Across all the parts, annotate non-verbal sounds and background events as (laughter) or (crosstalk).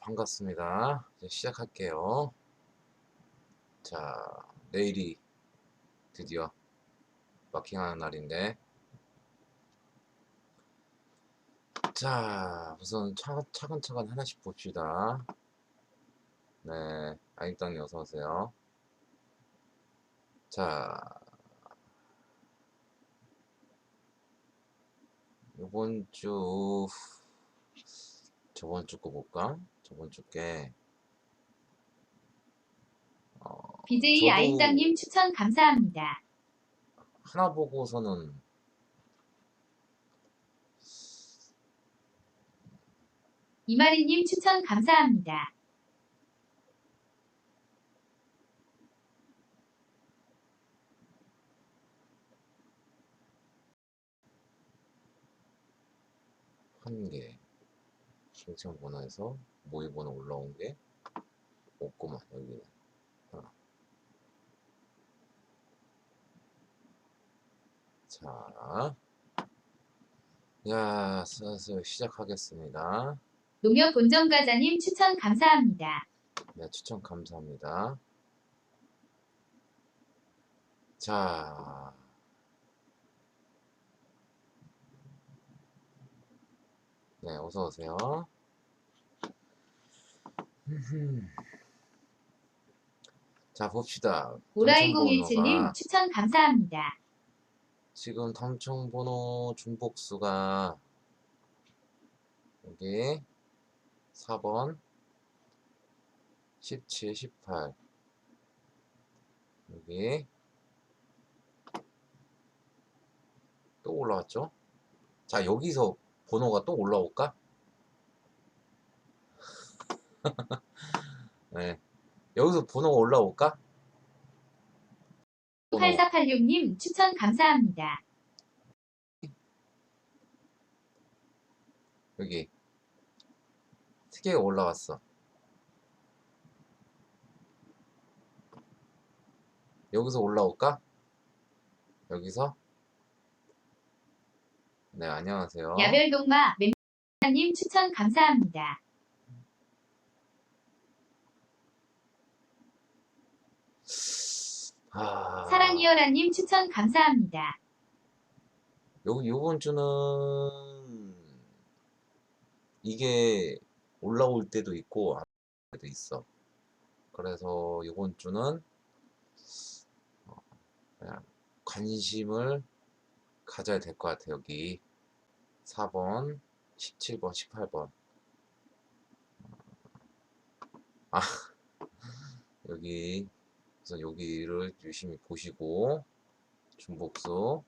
반갑습니다. 이제 시작할게요. 자, 내일이 드디어 마킹하는 날인데, 자, 우선 차, 차근차근 하나씩 봅시다. 네, 아임땅님 어서오세요. 자, 이번 주, 저번 주 거 볼까? 저번 주께, 어, BJ 아임당님 추천 감사합니다. 하나 보고서는 이마리님 추천 감사합니다. 한 개, 신청 번호에서 모의 번호 올라온 게 없구만, 여기는. 하나. 자, 야, 슬슬 시작하겠습니다. 농협 본정가자님 추천 감사합니다. 네, 추천 감사합니다. 자, 네, 어서 오세요. 자, 봅시다. 오라이017님 당첨번호가 추천 감사합니다. 지금 당첨번호 중복수가 여기 4번 17, 18 여기 또 올라왔죠? 자 여기서 번호가 또 올라올까? (laughs) 네 여기서 번호가 올라올까? 번호 8486님 추천 감사합니다. 여기 세 개가 올라왔어. 여기서 올라올까? 여기서? 네, 안녕하세요. 야별동마 맹님 추천 감사합니다. 아, 사랑이여라님 추천 감사합니다. 요, 요번 주는 이게 올라올 때도 있고 안 올라올 때도 있어. 그래서 요번 주는 어, 그냥 관심을 가져야 될 것 같아 여기 4번, 17번, 18번. 아 (laughs) 여기 그래서 여기를 유심히 보시고 중복수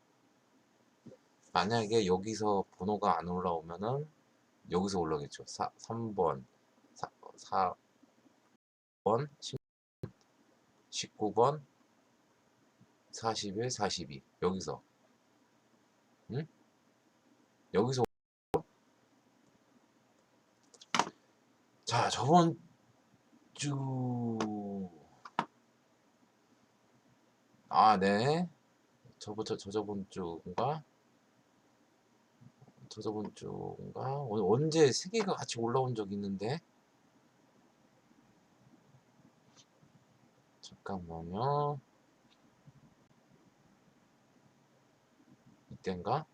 만약에 여기서 번호가 안 올라오면은 여기서 올라오겠죠. 4, 3번, 4, 4번, 19번, 41, 42 여기서 응? 여기서 자 저번 주 아, 네. 저부터 저저번 주인가? 저저번 주인가? 어, 언제 세 개가 같이 올라온 적 있는데? 잠깐만요. 이땐가?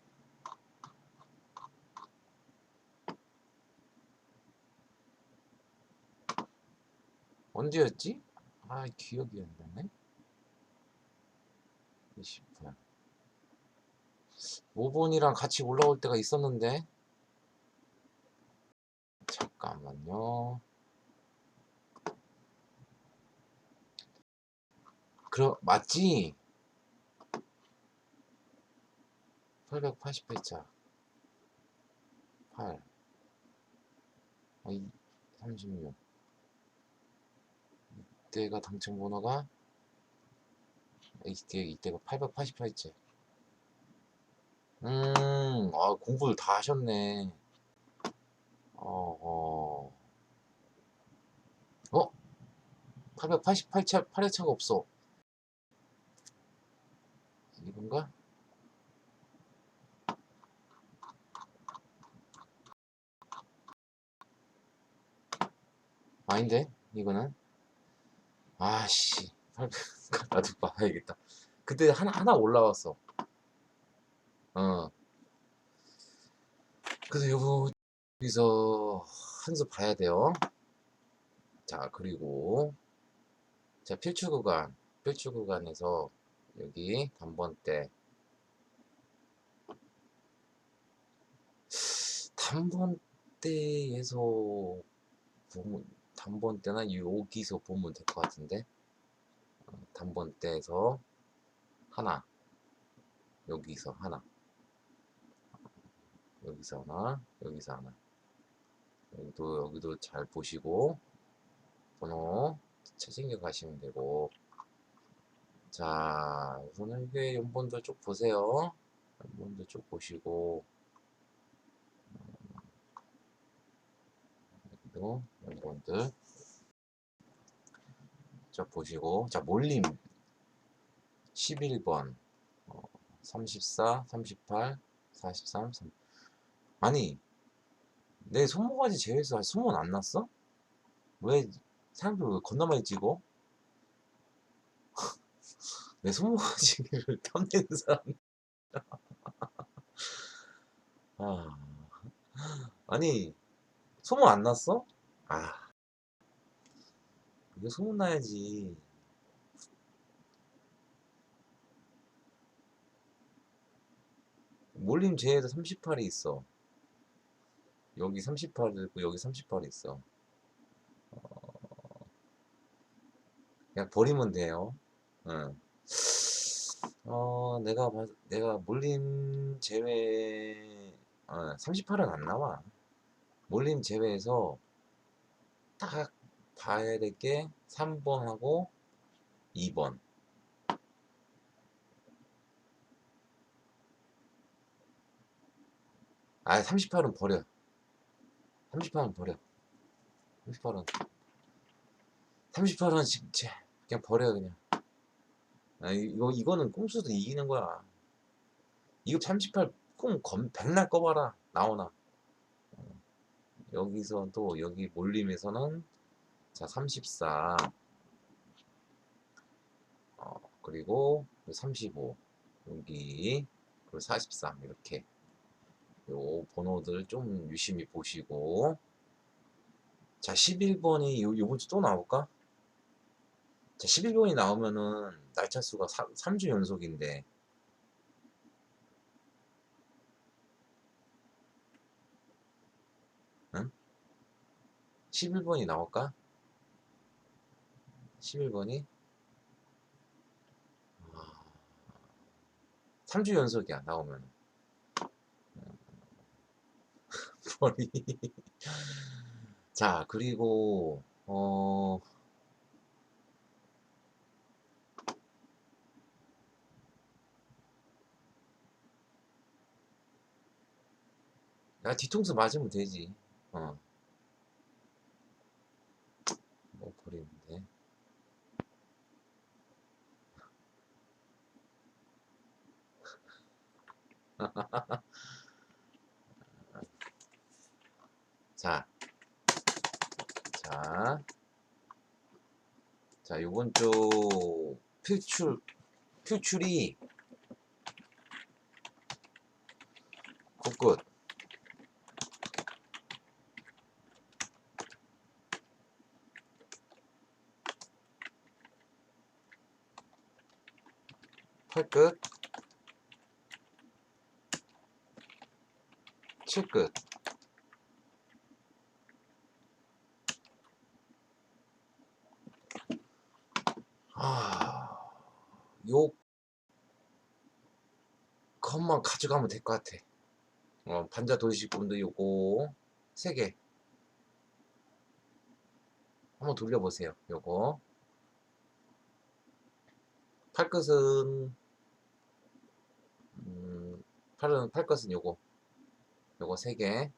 언제였지? 아, 기억이 안 나네. 28. 5번이랑 같이 올라올 때가 있었는데. 잠깐만요. 그럼, 맞지? 888자. 8. 아, 이, 36. 이때가 당첨 번호가 이때, 이때가 888째. 음, 아, 공부를 다 하셨네. 어, 어. 어? 888차, 8회차가 없어. 이건가? 아닌데 이거는 아씨 (laughs) 나도 봐야겠다. 그때 하나 하나 올라왔어. 어. 그래서 요거 여기서 한 수 봐야 돼요. 자 그리고 자 필출 구간 필출 구간에서 여기 단번대 단번대에서 보면 단번대나 여기서 보면 될 것 같은데? 어, 단번대에서 하나 여기서 하나 여기서 하나 여기서 하나. 여기도 여기도 잘 보시고 번호 챙겨 가시면 되고. 자 우선은 이게 연본도 쭉 보세요. 연본도 쭉 보시고. 여기도 연본들 쭉 보시고 자 몰림. 11번. 어, 34 38 43 3 아니 내 손모가지 제외해서 소문 안 났어? 왜 사람들 왜 많이 찍어? (laughs) 내 손모가지를 (laughs) 탐내는 사람. (laughs) 아. 아니 소문 안 났어? 아 이거 소문 나야지. 몰림 제에도 38이 있어. 여기 38이 있고 여기 38이 있어. 어, 그냥 버리면 돼요. 응. 어 내가 봐- 내가 몰림 제외 어, 38은 안 나와. 몰림 제외해서 딱 봐야 될 게 3번하고 2번. 아 38은 버려. 38은 버려. 38은. 38은 진짜 그냥 버려 그냥. 아 이거 이거는 꼼수도 이기는 거야. 이거 38꿈 검 백날 꺼봐라 나오나. 어, 여기서 또 여기 몰림에서는 자 34 어, 그리고 35 여기 그리고 43 이렇게 요 번호들 좀 유심히 보시고 자 11번이 요, 요번 주 또 나올까? 자 11번이 나오면은 날짜 수가 3, 주 연속인데 응? 11번이 나올까? 11번이 3주 연속이야 나오면 (laughs) 머리 자 그리고 어 야, 뒤통수 맞으면 되지. 어. 뭐 버리는데. (laughs) 자. 자. 자, 요번 주 필출 필출이 굿굿. 팔끝 칠끝 아, 요 컷만 가져가면 될 것 같아. 어, 반자 돌리실 분들 요거 세개 한번 돌려보세요. 요거 팔끝은 음, 팔은 팔끝은 요거 요거 세 개.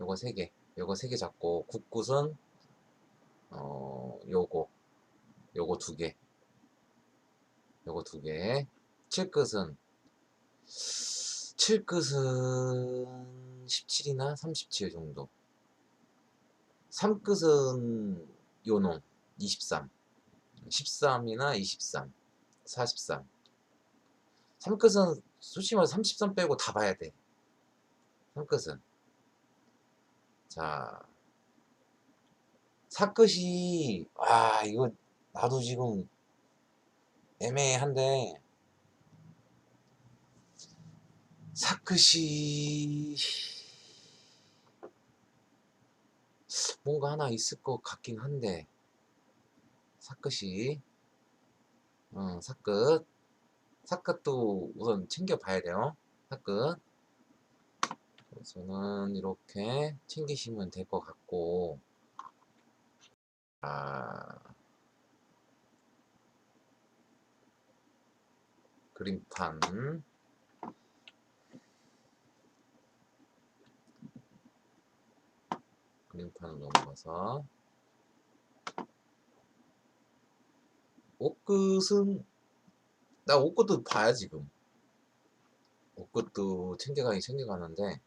요거 세 개. 요거 세개 잡고 굿굿은 어 요거. 요거 두 개. 요거 두 개. 칠끝은 칠끝은 17이나 37 정도. 3끝은 요놈 23 13이나 23 43 3끝은 말해서 33 빼고 다 봐야 돼. 3끝은. 자. 사끝이 아 이거 나도 지금 애매한데. 사끝이. 뭔가 하나 있을 것 같긴 한데. 사끝이. 어, 사끝 사끝도 우선 챙겨봐야 돼요. 사끝 우선은 이렇게 챙기시면 될 것 같고. 아 그림판. 그림판을 넘어가서. 옷끝은 나 옷끝도 봐야 지금 옷끝도 챙겨가긴 챙겨가는데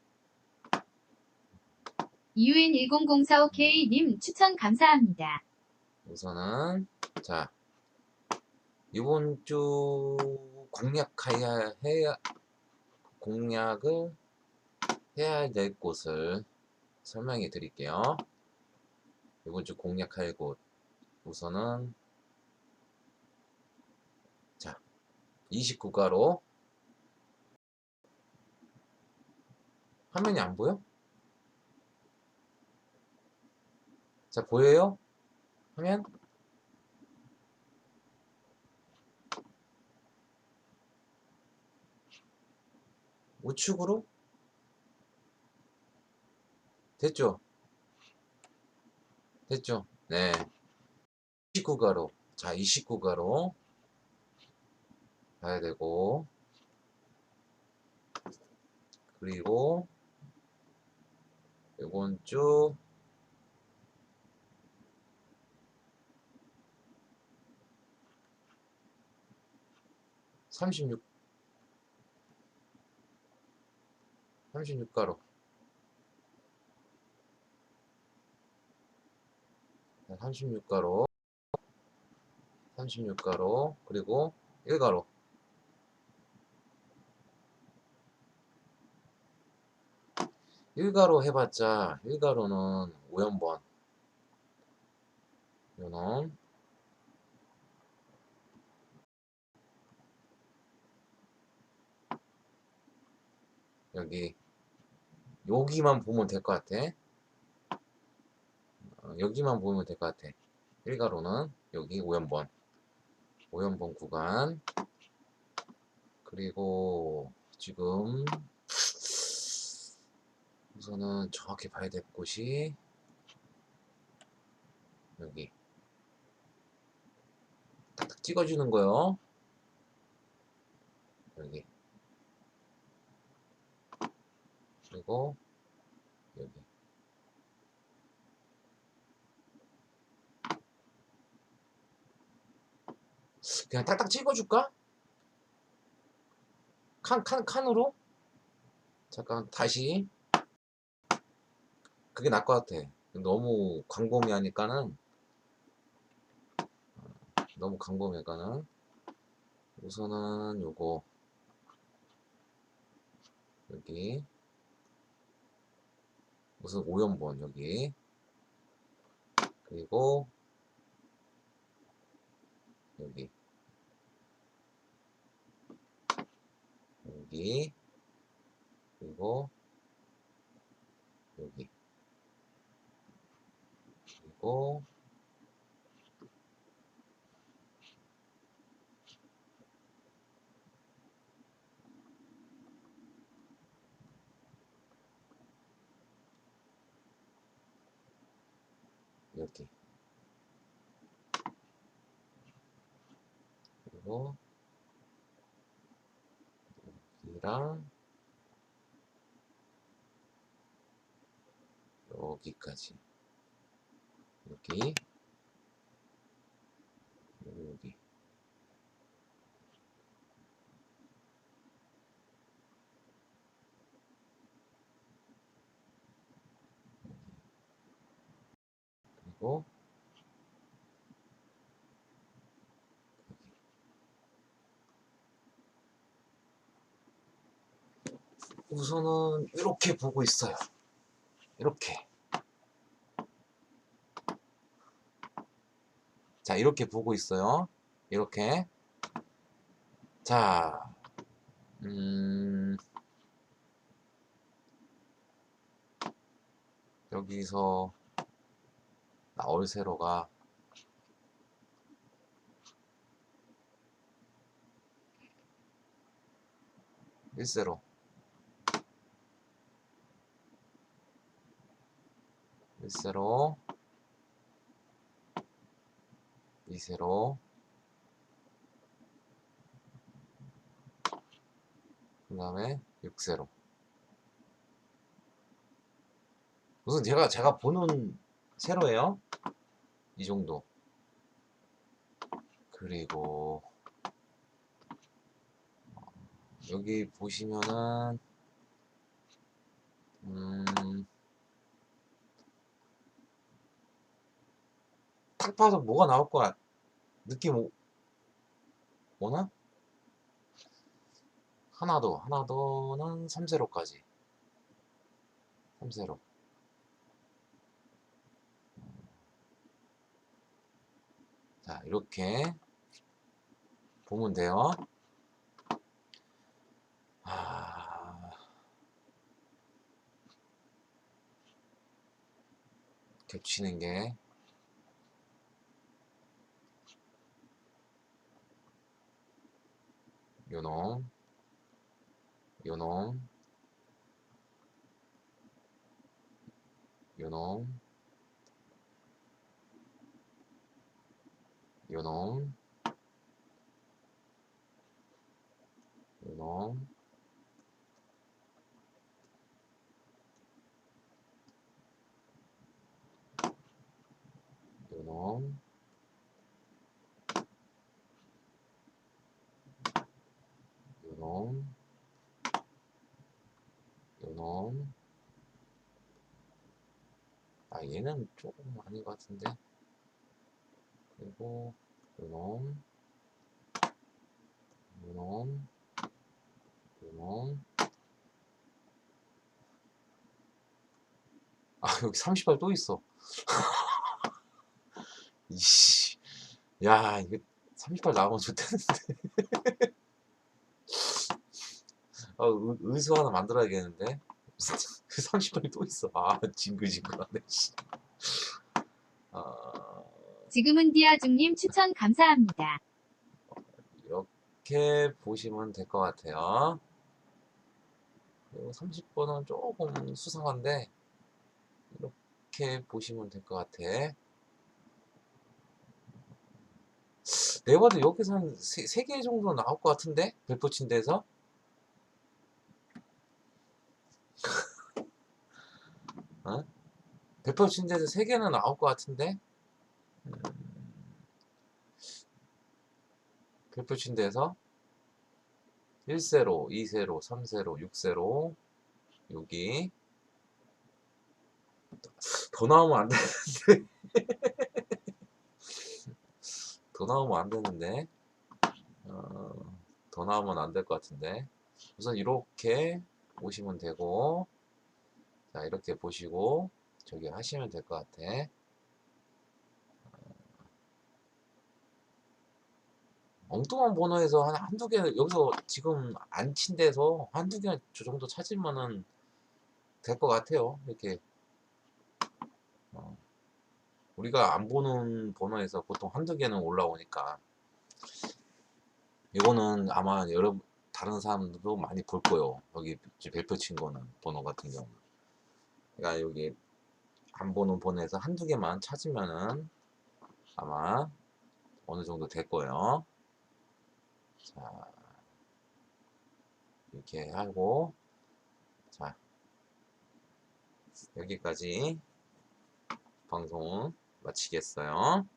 EUN1004OK님 추천 감사합니다. 우선은 자 이번 주 공략해야 해야 공략을 해야 될 곳을 설명해 드릴게요. 이번 주 공략할 곳 우선은 자 29가로 화면이 안 보여? 자 보여요? 화면? 우측으로? 됐죠? 됐죠? 네. 29가로. 자, 29가로. 봐야 되고. 그리고, 이번 주, 삼십육. 36가로. 36가로. 36가로. 그리고 1가로 일가로 해봤자 일가로는 5연번. 요놈. 여기 여기만 보면 될 것 같아. 어, 여기만 보면 될 것 같아. 일가로는 여기 5연번. 5연번 구간. 그리고 지금 우선은 정확히 봐야 될 곳이 여기 딱딱 찍어주는 거요 여기 그리고 여기 그냥 딱딱 찍어줄까? 칸, 칸, 칸으로? 잠깐, 다시. 그게 나을 것 같아. 너무 광범위하니까는, 어, 너무 광범위하니까는, 우선은 요거, 여기, 우선 5연번, 여기, 그리고, 여기. 여기. 그리고 여기 그리고 여기. 그리고 여기랑 여기까지 여기 여기 그리고 우선은 이렇게 보고 있어요. 이렇게. 자, 이렇게 보고 있어요. 이렇게. 자, 음, 여기서 나올 세로가 일세로 일세로 이세로. 그 다음에 6세로. 우선 제가 제가 보는 세로예요? 이 정도. 그리고 어, 여기 보시면은 음, 딱 봐도 뭐가 나올 거야 느낌 오, 오나? 하나 더, 하나 더는 3세로까지. 3세로. 자, 이렇게 보면 돼요. 아, 겹치는 게 요놈. 요놈. 요놈. 요놈. 요놈. 요놈 요놈. 요놈. 아 얘는 조금 아닌 것 같은데. 그리고 요놈. 요놈. 요놈. 아 (laughs) 여기 30발 또 있어. (laughs) 이씨. 야 이거 30발 나오면 좋다는데 아, 의- 의수 하나 만들어야겠는데 (laughs) 30발이 또 있어 아 징글징글하네 씨. 아 지금은 디아중님 추천 감사합니다. 이렇게 보시면 될 것 같아요. 그리고 30번은 조금 수상한데 이렇게 보시면 될 것 같아. 내가 봐도 여기서 한 3개 정도 나올 것 같은데? 별포 침대에서? 어? 별포 침대에서 3개는 나올 것 같은데? 음, 별표 침대에서? 1세로, 2세로, 3세로, 6세로 여기. 더 나오면 안 되는데. (laughs) 더 나오면 안 되는데. 어, 더 나오면 안 될 것 같은데. 우선 이렇게 보시면 되고 자 이렇게 보시고 저기 하시면 될 것 같아 엉뚱한 번호에서 한, 한두 개, 여기서 지금 안 친 데서 한두 개, 저 정도 찾으면은 될 것 같아요. 이렇게. 어, 우리가 안 보는 번호에서 보통 한두 개는 올라오니까. 이거는 아마 여러, 다른 사람들도 많이 볼 거예요. 여기 별표 친 거는, 번호 같은 경우. 그러니까 여기 안 보는 번호에서 한두 개만 찾으면은 아마 어느 정도 될 거예요. 자, 이렇게 하고, 자, 여기까지 방송 마치겠어요.